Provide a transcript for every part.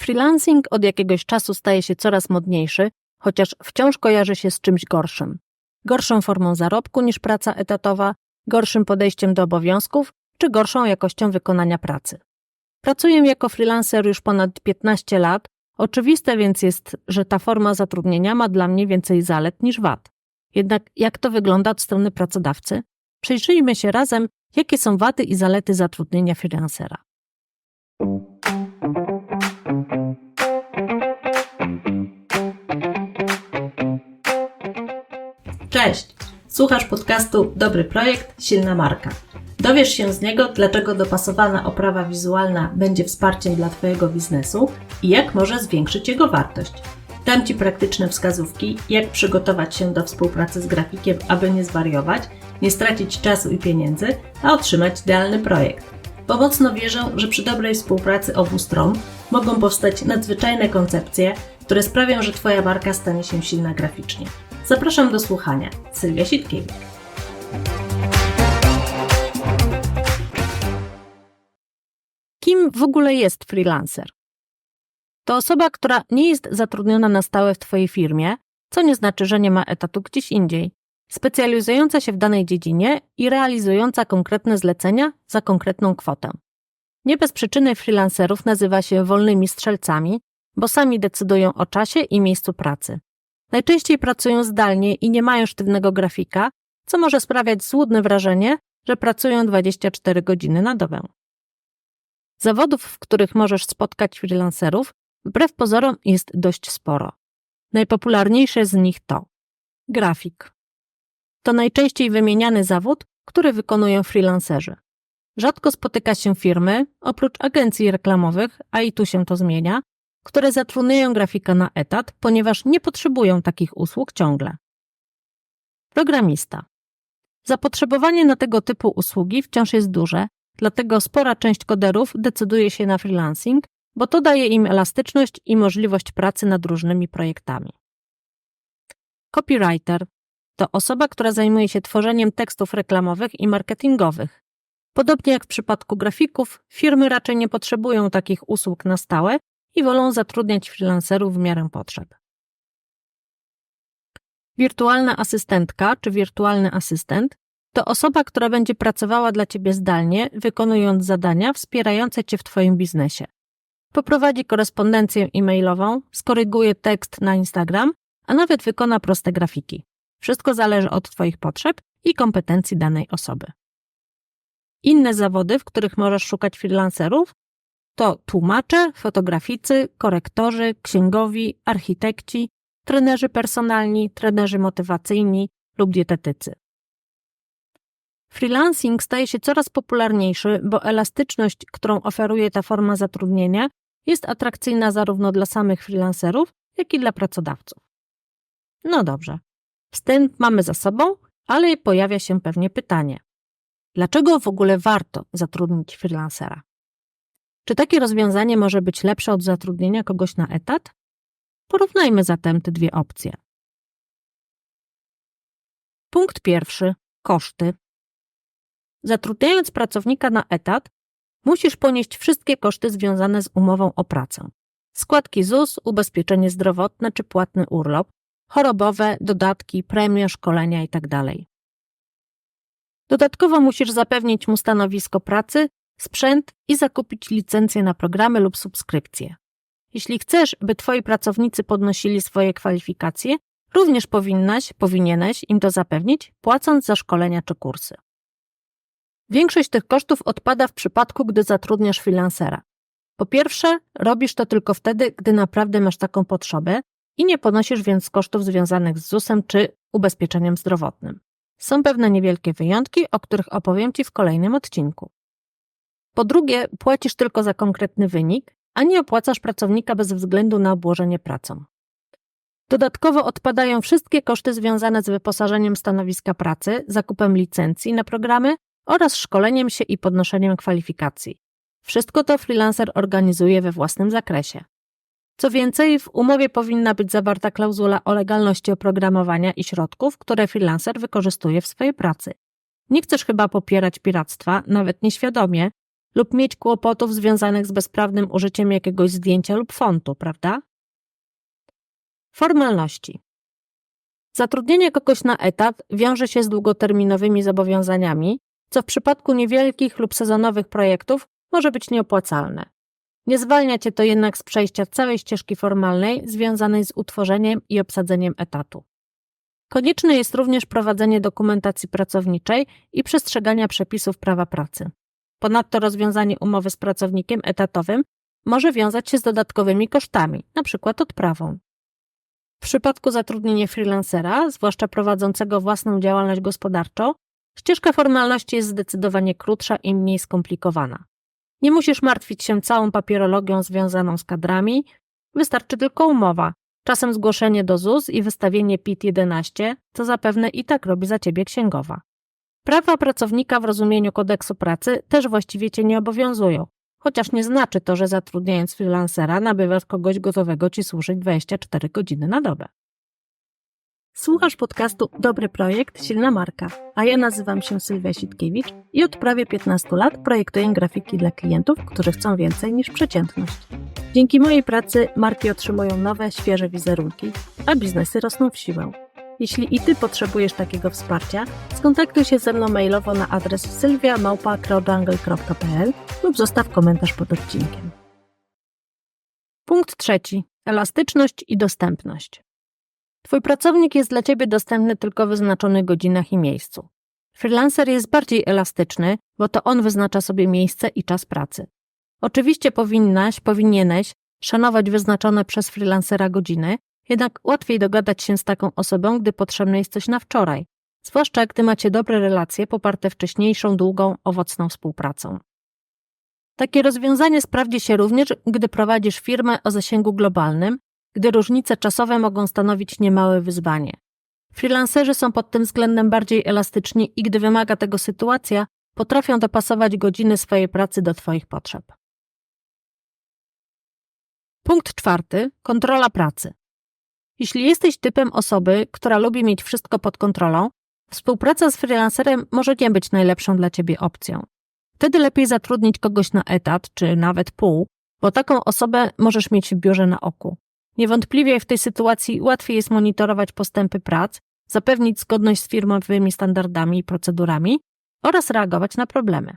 Freelancing od jakiegoś czasu staje się coraz modniejszy, chociaż wciąż kojarzy się z czymś gorszym. Gorszą formą zarobku niż praca etatowa, gorszym podejściem do obowiązków czy gorszą jakością wykonania pracy. Pracuję jako freelancer już ponad 15 lat. Oczywiste więc jest, że ta forma zatrudnienia ma dla mnie więcej zalet niż wad. Jednak jak to wygląda od strony pracodawcy? Przyjrzyjmy się razem, jakie są wady i zalety zatrudnienia freelancera. Cześć! Słuchasz podcastu Dobry Projekt, Silna Marka. Dowiesz się z niego, dlaczego dopasowana oprawa wizualna będzie wsparciem dla Twojego biznesu i jak może zwiększyć jego wartość. Dam Ci praktyczne wskazówki, jak przygotować się do współpracy z grafikiem, aby nie zwariować, nie stracić czasu i pieniędzy, a otrzymać idealny projekt. Bo mocno wierzę, że przy dobrej współpracy obu stron mogą powstać nadzwyczajne koncepcje, które sprawią, że Twoja marka stanie się silna graficznie. Zapraszam do słuchania. Sylwia Sitkiewicz. Kim w ogóle jest freelancer? To osoba, która nie jest zatrudniona na stałe w Twojej firmie, co nie znaczy, że nie ma etatu gdzieś indziej, specjalizująca się w danej dziedzinie i realizująca konkretne zlecenia za konkretną kwotę. Nie bez przyczyny freelancerów nazywa się wolnymi strzelcami, bo sami decydują o czasie i miejscu pracy. Najczęściej pracują zdalnie i nie mają sztywnego grafika, co może sprawiać złudne wrażenie, że pracują 24 godziny na dobę. Zawodów, w których możesz spotkać freelancerów, wbrew pozorom jest dość sporo. Najpopularniejsze z nich to grafik. To najczęściej wymieniany zawód, który wykonują freelancerzy. Rzadko spotyka się firmy, oprócz agencji reklamowych, a i tu się to zmienia, które zatrudniają grafika na etat, ponieważ nie potrzebują takich usług ciągle. Programista. Zapotrzebowanie na tego typu usługi wciąż jest duże, dlatego spora część koderów decyduje się na freelancing, bo to daje im elastyczność i możliwość pracy nad różnymi projektami. Copywriter to osoba, która zajmuje się tworzeniem tekstów reklamowych i marketingowych. Podobnie jak w przypadku grafików, firmy raczej nie potrzebują takich usług na stałe i wolą zatrudniać freelancerów w miarę potrzeb. Wirtualna asystentka czy wirtualny asystent to osoba, która będzie pracowała dla Ciebie zdalnie, wykonując zadania wspierające Cię w Twoim biznesie. Poprowadzi korespondencję e-mailową, skoryguje tekst na Instagram, a nawet wykona proste grafiki. Wszystko zależy od Twoich potrzeb i kompetencji danej osoby. Inne zawody, w których możesz szukać freelancerów, to tłumacze, fotograficy, korektorzy, księgowi, architekci, trenerzy personalni, trenerzy motywacyjni lub dietetycy. Freelancing staje się coraz popularniejszy, bo elastyczność, którą oferuje ta forma zatrudnienia, jest atrakcyjna zarówno dla samych freelancerów, jak i dla pracodawców. No dobrze, wstęp mamy za sobą, ale pojawia się pewnie pytanie: dlaczego w ogóle warto zatrudnić freelancera? Czy takie rozwiązanie może być lepsze od zatrudnienia kogoś na etat? Porównajmy zatem te dwie opcje. Punkt pierwszy koszty. Zatrudniając pracownika na etat, musisz ponieść wszystkie koszty związane z umową o pracę. Składki ZUS, ubezpieczenie zdrowotne czy płatny urlop, chorobowe, dodatki, premie, szkolenia itd. Tak Dodatkowo musisz zapewnić mu stanowisko pracy, sprzęt i zakupić licencję na programy lub subskrypcje. Jeśli chcesz, by Twoi pracownicy podnosili swoje kwalifikacje, również powinnaś, powinieneś im to zapewnić, płacąc za szkolenia czy kursy. Większość tych kosztów odpada w przypadku, gdy zatrudniasz freelancera. Po pierwsze, robisz to tylko wtedy, gdy naprawdę masz taką potrzebę i nie ponosisz więc kosztów związanych z ZUS-em czy ubezpieczeniem zdrowotnym. Są pewne niewielkie wyjątki, o których opowiem Ci w kolejnym odcinku. Po drugie, płacisz tylko za konkretny wynik, a nie opłacasz pracownika bez względu na obłożenie pracą. Dodatkowo odpadają wszystkie koszty związane z wyposażeniem stanowiska pracy, zakupem licencji na programy oraz szkoleniem się i podnoszeniem kwalifikacji. Wszystko to freelancer organizuje we własnym zakresie. Co więcej, w umowie powinna być zawarta klauzula o legalności oprogramowania i środków, które freelancer wykorzystuje w swojej pracy. Nie chcesz chyba popierać piractwa, nawet nieświadomie, lub mieć kłopotów związanych z bezprawnym użyciem jakiegoś zdjęcia lub fontu, prawda? Formalności. Zatrudnienie kogoś na etat wiąże się z długoterminowymi zobowiązaniami, co w przypadku niewielkich lub sezonowych projektów może być nieopłacalne. Nie zwalnia cię to jednak z przejścia całej ścieżki formalnej związanej z utworzeniem i obsadzeniem etatu. Konieczne jest również prowadzenie dokumentacji pracowniczej i przestrzegania przepisów prawa pracy. Ponadto rozwiązanie umowy z pracownikiem etatowym może wiązać się z dodatkowymi kosztami, np. odprawą. W przypadku zatrudnienia freelancera, zwłaszcza prowadzącego własną działalność gospodarczą, ścieżka formalności jest zdecydowanie krótsza i mniej skomplikowana. Nie musisz martwić się całą papierologią związaną z kadrami, wystarczy tylko umowa, czasem zgłoszenie do ZUS i wystawienie PIT-11, co zapewne i tak robi za ciebie księgowa. Prawa pracownika w rozumieniu kodeksu pracy też właściwie cię nie obowiązują, chociaż nie znaczy to, że zatrudniając freelancera nabywasz kogoś gotowego ci służyć 24 godziny na dobę. Słuchasz podcastu Dobry Projekt, Silna Marka, a ja nazywam się Sylwia Sitkiewicz i od prawie 15 lat projektuję grafiki dla klientów, którzy chcą więcej niż przeciętność. Dzięki mojej pracy marki otrzymują nowe, świeże wizerunki, a biznesy rosną w siłę. Jeśli i Ty potrzebujesz takiego wsparcia, skontaktuj się ze mną mailowo na adres sylwiamałpa.crowdjungle.pl lub zostaw komentarz pod odcinkiem. Punkt trzeci. Elastyczność i dostępność. Twój pracownik jest dla Ciebie dostępny tylko w wyznaczonych godzinach i miejscu. Freelancer jest bardziej elastyczny, bo to on wyznacza sobie miejsce i czas pracy. Oczywiście powinnaś, powinieneś szanować wyznaczone przez freelancera godziny, jednak łatwiej dogadać się z taką osobą, gdy potrzebne jest coś na wczoraj, zwłaszcza gdy macie dobre relacje poparte wcześniejszą, długą, owocną współpracą. Takie rozwiązanie sprawdzi się również, gdy prowadzisz firmę o zasięgu globalnym, gdy różnice czasowe mogą stanowić niemałe wyzwanie. Freelancerzy są pod tym względem bardziej elastyczni i gdy wymaga tego sytuacja, potrafią dopasować godziny swojej pracy do Twoich potrzeb. Punkt czwarty. Kontrola pracy. Jeśli jesteś typem osoby, która lubi mieć wszystko pod kontrolą, współpraca z freelancerem może nie być najlepszą dla Ciebie opcją. Wtedy lepiej zatrudnić kogoś na etat, czy nawet pół, bo taką osobę możesz mieć w biurze na oku. Niewątpliwie w tej sytuacji łatwiej jest monitorować postępy prac, zapewnić zgodność z firmowymi standardami i procedurami oraz reagować na problemy.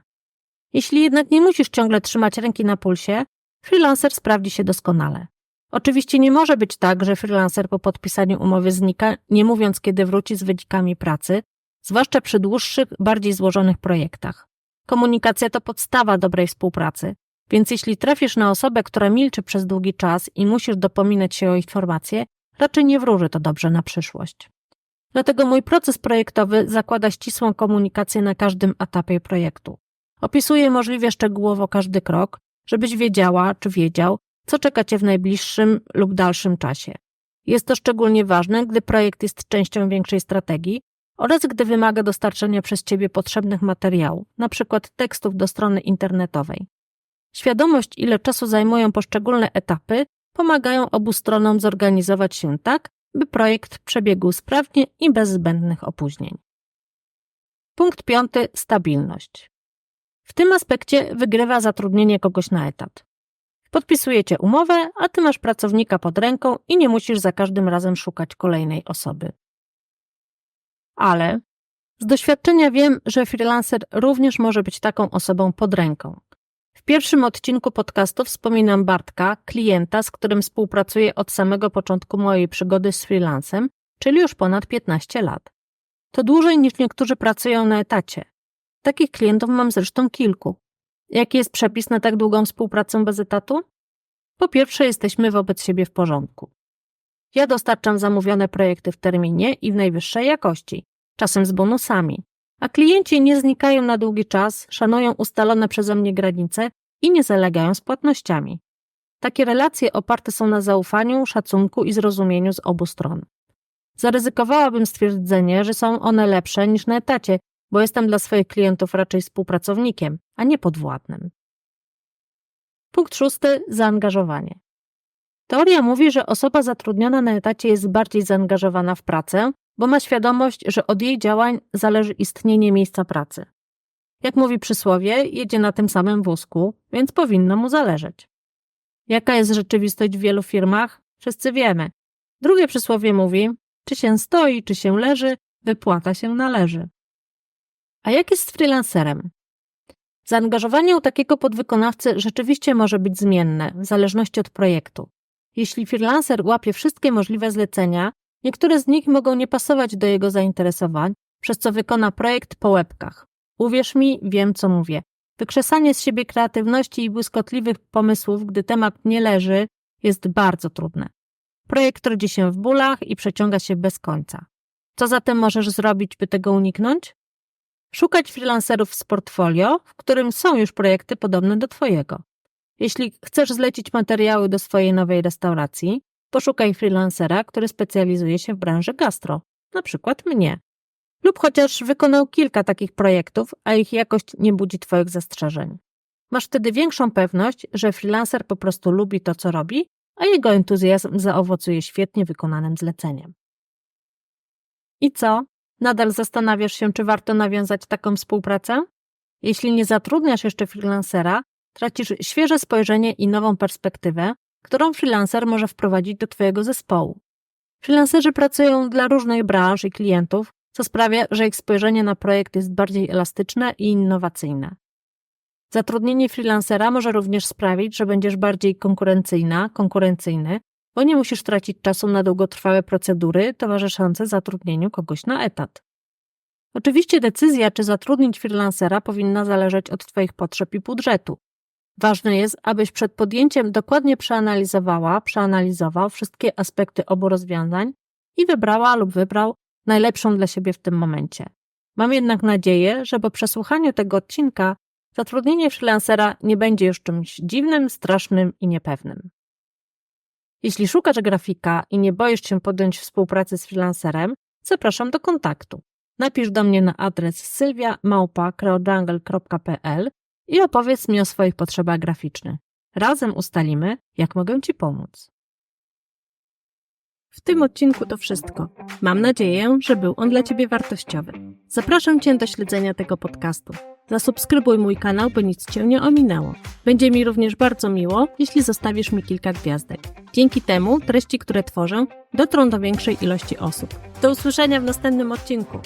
Jeśli jednak nie musisz ciągle trzymać ręki na pulsie, freelancer sprawdzi się doskonale. Oczywiście nie może być tak, że freelancer po podpisaniu umowy znika, nie mówiąc kiedy wróci z wynikami pracy, zwłaszcza przy dłuższych, bardziej złożonych projektach. Komunikacja to podstawa dobrej współpracy, więc jeśli trafisz na osobę, która milczy przez długi czas i musisz dopominać się o informacje, raczej nie wróży to dobrze na przyszłość. Dlatego mój proces projektowy zakłada ścisłą komunikację na każdym etapie projektu. Opisuję możliwie szczegółowo każdy krok, żebyś wiedziała czy wiedział, co czeka Cię w najbliższym lub dalszym czasie. Jest to szczególnie ważne, gdy projekt jest częścią większej strategii oraz gdy wymaga dostarczenia przez Ciebie potrzebnych materiałów, np. tekstów do strony internetowej. Świadomość, ile czasu zajmują poszczególne etapy, pomagają obu stronom zorganizować się tak, by projekt przebiegł sprawnie i bez zbędnych opóźnień. Punkt piąty stabilność. W tym aspekcie wygrywa zatrudnienie kogoś na etat. Podpisujecie umowę, a ty masz pracownika pod ręką i nie musisz za każdym razem szukać kolejnej osoby. Ale z doświadczenia wiem, że freelancer również może być taką osobą pod ręką. W pierwszym odcinku podcastu wspominam Bartka, klienta, z którym współpracuję od samego początku mojej przygody z freelancem, czyli już ponad 15 lat. To dłużej niż niektórzy pracują na etacie. Takich klientów mam zresztą kilku. Jaki jest przepis na tak długą współpracę bez etatu? Po pierwsze, jesteśmy wobec siebie w porządku. Ja dostarczam zamówione projekty w terminie i w najwyższej jakości, czasem z bonusami, a klienci nie znikają na długi czas, szanują ustalone przeze mnie granice i nie zalegają z płatnościami. Takie relacje oparte są na zaufaniu, szacunku i zrozumieniu z obu stron. Zaryzykowałabym stwierdzenie, że są one lepsze niż na etacie, bo jestem dla swoich klientów raczej współpracownikiem, a nie podwładnym. Punkt szósty zaangażowanie. Teoria mówi, że osoba zatrudniona na etacie jest bardziej zaangażowana w pracę, bo ma świadomość, że od jej działań zależy istnienie miejsca pracy. Jak mówi przysłowie, jedzie na tym samym wózku, więc powinno mu zależeć. Jaka jest rzeczywistość w wielu firmach? Wszyscy wiemy. Drugie przysłowie mówi, czy się stoi, czy się leży, wypłata się należy. A jak jest z freelancerem? Zaangażowanie u takiego podwykonawcy rzeczywiście może być zmienne, w zależności od projektu. Jeśli freelancer łapie wszystkie możliwe zlecenia, niektóre z nich mogą nie pasować do jego zainteresowań, przez co wykona projekt po łebkach. Uwierz mi, wiem co mówię. Wykrzesanie z siebie kreatywności i błyskotliwych pomysłów, gdy temat nie leży, jest bardzo trudne. Projekt rodzi się w bólach i przeciąga się bez końca. Co zatem możesz zrobić, by tego uniknąć? Szukać freelancerów z portfolio, w którym są już projekty podobne do Twojego. Jeśli chcesz zlecić materiały do swojej nowej restauracji, poszukaj freelancera, który specjalizuje się w branży gastro, na przykład mnie. Lub chociaż wykonał kilka takich projektów, a ich jakość nie budzi Twoich zastrzeżeń. Masz wtedy większą pewność, że freelancer po prostu lubi to, co robi, a jego entuzjazm zaowocuje świetnie wykonanym zleceniem. I co? Nadal zastanawiasz się, czy warto nawiązać taką współpracę? Jeśli nie zatrudniasz jeszcze freelancera, tracisz świeże spojrzenie i nową perspektywę, którą freelancer może wprowadzić do Twojego zespołu. Freelancerzy pracują dla różnych branż i klientów, co sprawia, że ich spojrzenie na projekt jest bardziej elastyczne i innowacyjne. Zatrudnienie freelancera może również sprawić, że będziesz bardziej konkurencyjna, konkurencyjny, bo nie musisz tracić czasu na długotrwałe procedury towarzyszące zatrudnieniu kogoś na etat. Oczywiście decyzja, czy zatrudnić freelancera, powinna zależeć od Twoich potrzeb i budżetu. Ważne jest, abyś przed podjęciem dokładnie przeanalizowała, przeanalizował wszystkie aspekty obu rozwiązań i wybrała lub wybrał najlepszą dla siebie w tym momencie. Mam jednak nadzieję, że po przesłuchaniu tego odcinka zatrudnienie freelancera nie będzie już czymś dziwnym, strasznym i niepewnym. Jeśli szukasz grafika i nie boisz się podjąć współpracy z freelancerem, zapraszam do kontaktu. Napisz do mnie na adres sylwia.creojungle.pl i opowiedz mi o swoich potrzebach graficznych. Razem ustalimy, jak mogę Ci pomóc. W tym odcinku to wszystko. Mam nadzieję, że był on dla Ciebie wartościowy. Zapraszam Cię do śledzenia tego podcastu. Zasubskrybuj mój kanał, by nic Cię nie ominęło. Będzie mi również bardzo miło, jeśli zostawisz mi kilka gwiazdek. Dzięki temu treści, które tworzę, dotrą do większej ilości osób. Do usłyszenia w następnym odcinku.